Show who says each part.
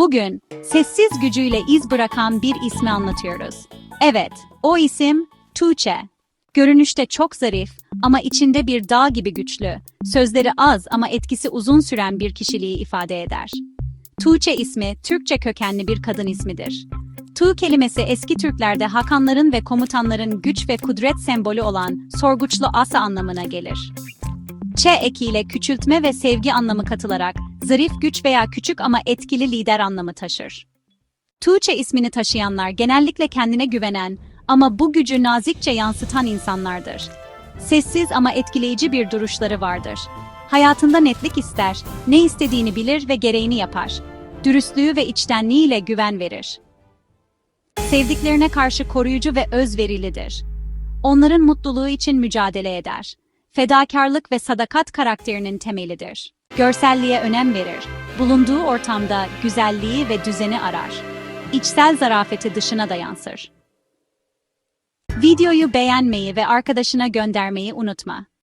Speaker 1: Bugün sessiz gücüyle iz bırakan bir ismi anlatıyoruz. Evet, o isim Tuğçe. Görünüşte çok zarif ama içinde bir dağ gibi güçlü, sözleri az ama etkisi uzun süren bir kişiliği ifade eder. Tuğçe ismi Türkçe kökenli bir kadın ismidir. Tuğ kelimesi eski Türklerde hakanların ve komutanların güç ve kudret sembolü olan sorguçlu asa anlamına gelir. Ç ekiyle küçültme ve sevgi anlamı katılarak zarif güç veya küçük ama etkili lider anlamı taşır. Tuğçe ismini taşıyanlar genellikle kendine güvenen ama bu gücü nazikçe yansıtan insanlardır. Sessiz ama etkileyici bir duruşları vardır. Hayatında netlik ister, ne istediğini bilir ve gereğini yapar. Dürüstlüğü ve içtenliğiyle güven verir. Sevdiklerine karşı koruyucu ve özverilidir. Onların mutluluğu için mücadele eder. Fedakarlık ve sadakat karakterinin temelidir. Görselliğe önem verir. Bulunduğu ortamda güzelliği ve düzeni arar. İçsel zarafeti dışına da yansır. Videoyu beğenmeyi ve arkadaşına göndermeyi unutma.